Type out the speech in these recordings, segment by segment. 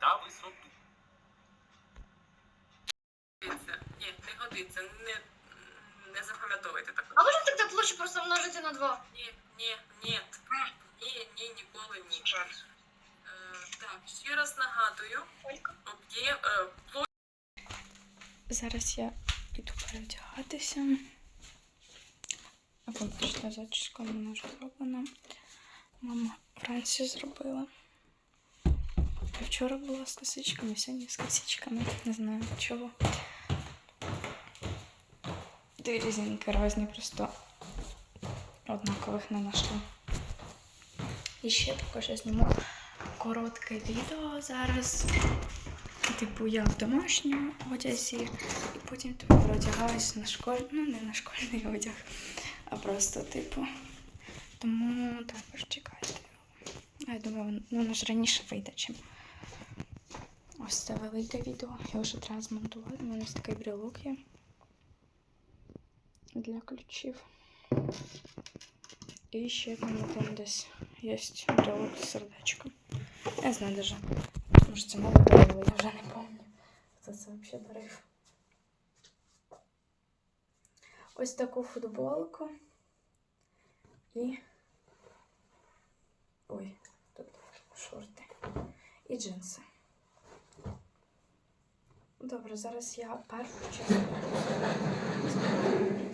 та висоту. Ні, не годиться. Не, не запам'ятовуйте так. А можна тогда площу просто множити на 2? Ні, ні, ні. Ні, ні, ніколи ні. Е, так, ще раз нагадую. Об'єм, е, площа Зараз я піду перевдягатися. Вибачте, зачіска в вже зроблена. Мама вранці зробила. Вчора була з косичками, сьогодні з косичками. Не знаю чого. Дві різинки різні, просто однакових не знайшла. І ще також я зніму коротке відео зараз. Типу, я в домашньому одязі, і потім типу переодягаюся на школь... ну не на школьний одяг, а просто, типу. Тому також чекайте. А Я думаю, воно ж раніше вийде, чим це велике відео. Я вже треба змонтувати. У мене ось такий брелок є для ключів. І ще в там десь є брелок з сердечком. Я знаю даже. Може, це мама дарила, я вже не пам'ятаю. Хто це взагалі дарив. Ось таку футболку. І. Ой, тут шорти. І джинси. Добре, зараз я першу частину.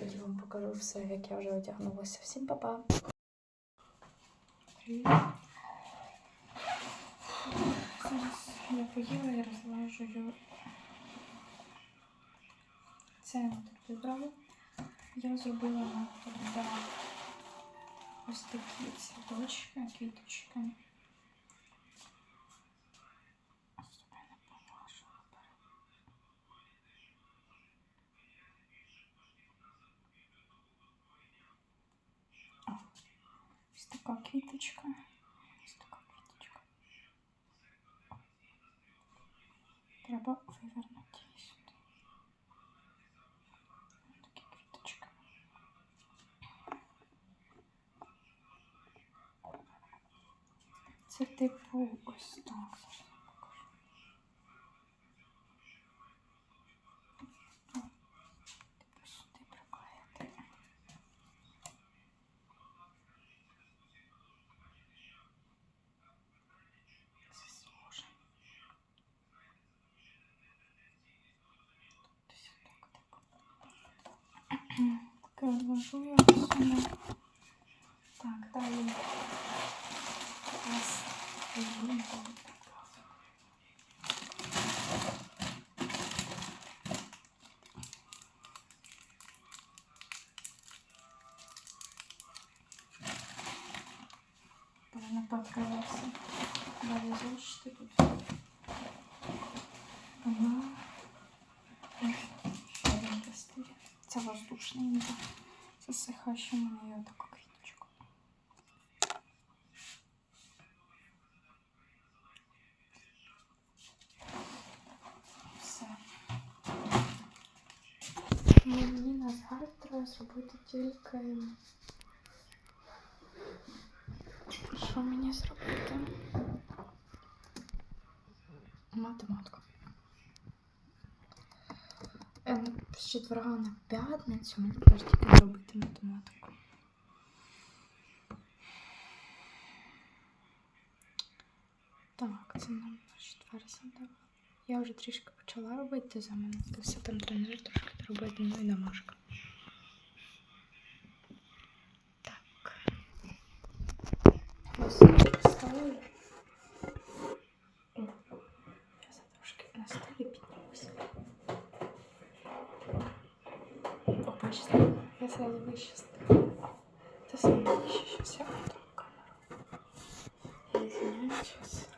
Тоді вам покажу все, як я вже одягнулася. Всім па-па! Зараз я поїла і розлажую. Це я тут вибрала. Я зробила ось такі цвіточки, квіточки. Ось тебе не поможу. О, Ось така квіточка. Ось така квіточка. Треба вивернути її сюди. Ось Такі квіточки. Це типу ось так. Зараз я покажу. О, Типу сюди приклеїти. Це схоже. Десь отак, типу. Розложу я сюди. Так, далі. Раз, один, Вона покрилася. Далі зошити тут. Ага. Ще один тестир. Це воздушний в мене є така квіточка. Все. Мені на завтра зробити тільки. Що мені зробити? Математику. З четверга на п'ятницю теж тільки зробити математику. Так, це нам на четвер задав. Я вже трішки почала робити за мене. Це все там тренер трошки робити, ну і домашка. Так. Ось я поставлю. О, Я за трошки на столі піднімуся. О, бачите, я сразу вище ставлю. Це саме вище, щас я отак камеру. Я извиняюсь, щас.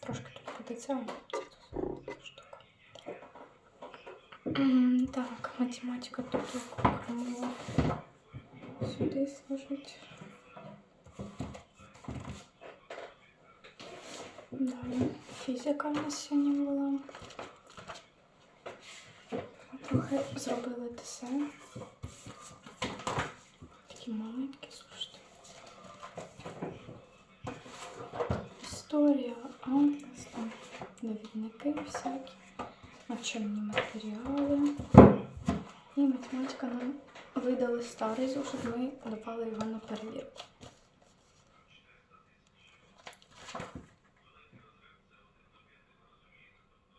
Трошки тут буде ця ця тут штука. М, Так, математика тут окремо. Сюди сложить. Далі. Фізика в нас сьогодні була. Трохи зробили десен. Такі маленькі, слушайте. Історія, атлас, довідники всякі, навчальні матеріали. І математика нам видали старий зошит, ми давали його на перевірку.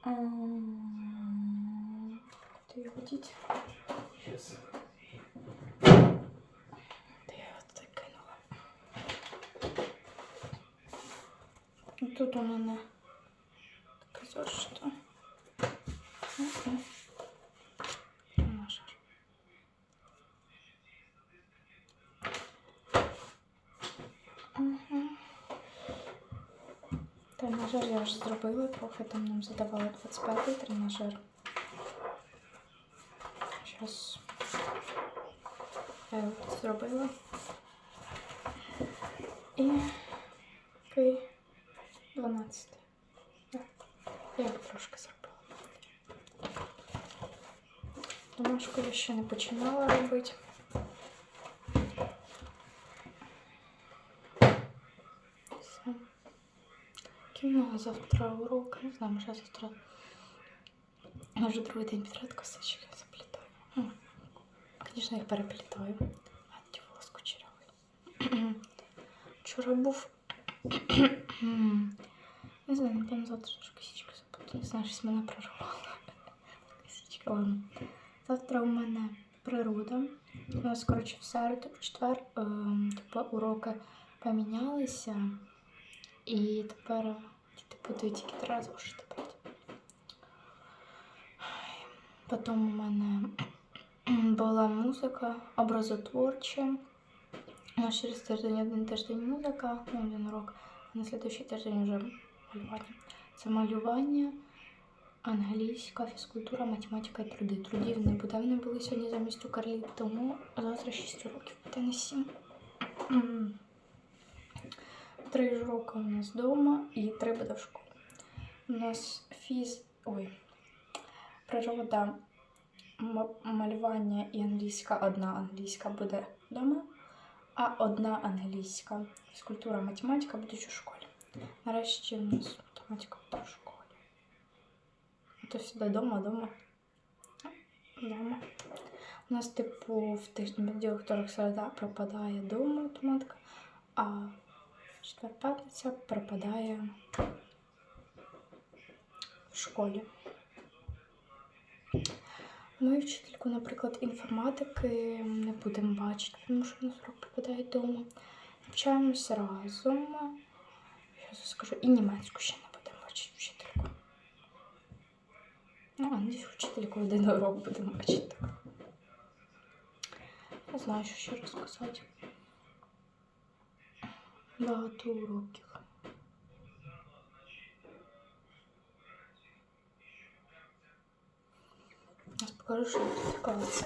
Ам, Куди його діть? Щас. Де я його туди кинула? Ну, Тут у мене таке зошито. Ага. Наш. Ага. Тренажер я вже зробила, трохи там нам задавали 25-й тренажер. Зараз я його тут зробила. І такий 12. Так, я його трошки зробила. Домашку я ще не починала робити. Все. Які в мене завтра уроки? Не знаю, може завтра. Я вже другий день підряд косички заплітаю. Ну, Звісно, їх переплітаю. А ті волос кучерявий. Вчора був. Не знаю, напевно, завтра ж косички забуду. Не знаю, щось мене прорвало. Косичка. ладно. Завтра у мене природа. У нас, коротше, в середу, в четвер, ем, типу, уроки помінялися. І тепер діти будуть тільки три рази зошити брати. Потім у мене була музика, образотворча. У нас через тиждень один тиждень музика, ну, один урок, а на слідуючий тиждень вже малювання. Це малювання, англійська, фізкультура, математика і труди. Трудів не буде. Вони були сьогодні замість укрлів, тому завтра 6 уроків, буде не 7. Три ж уроки у нас вдома і три буде в школі. У нас фіз. Ой, природа, малювання і англійська, одна англійська буде вдома, а одна англійська фізкультура, математика будуть у школі. Нарешті у нас математика буде в школі. То всегда дома, дома. Дома. У нас, типу, в понеділок, второк, середа пропадає дома математика, а четвер п'ятниця пропадає в школі. Ми вчительку, наприклад, інформатики не будемо бачити, тому що нас урок пропадає вдома. Навчаємося разом. Що я скажу, і німецьку ще не будемо бачити вчительку. Ну, англійську вчительку один урок будемо бачити. Не знаю, що ще розказати. Багато уроків. В класі.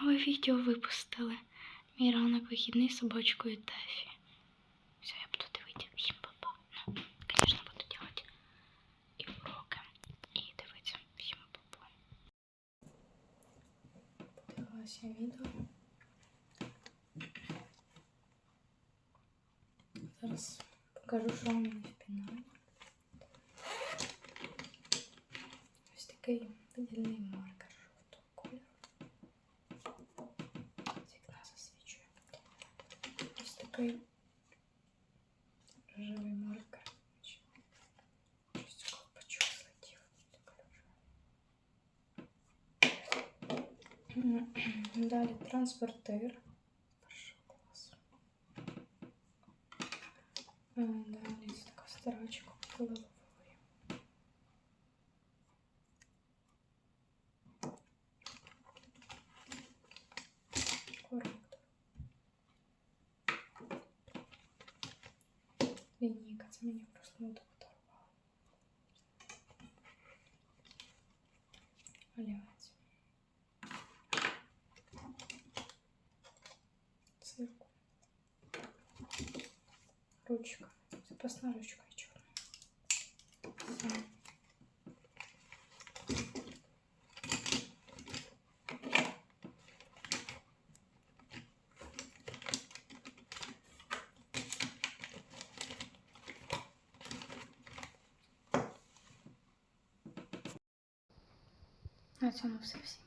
Нове відео випустили. Мій ранок вихідний з собачкою Тефі. Все, я буду дивитися всім папа. Ну, звісно, буду робити і уроки, і дивитися всім папа. Подивилася відео. Зараз покажу, що у мене в піналі. Ось такий видільний маркер жовтого кольору. З вікна засвічує. Ось такий рожевий маркер. Щось колпачок злетів. Такий рожевий. Далі транспортир Далі ось така старачка головою. Коректор. Лінійка, це мені просто не подарувала. Олівець. Ручка. Запасна ручка чорна. Все. На цьому все всім.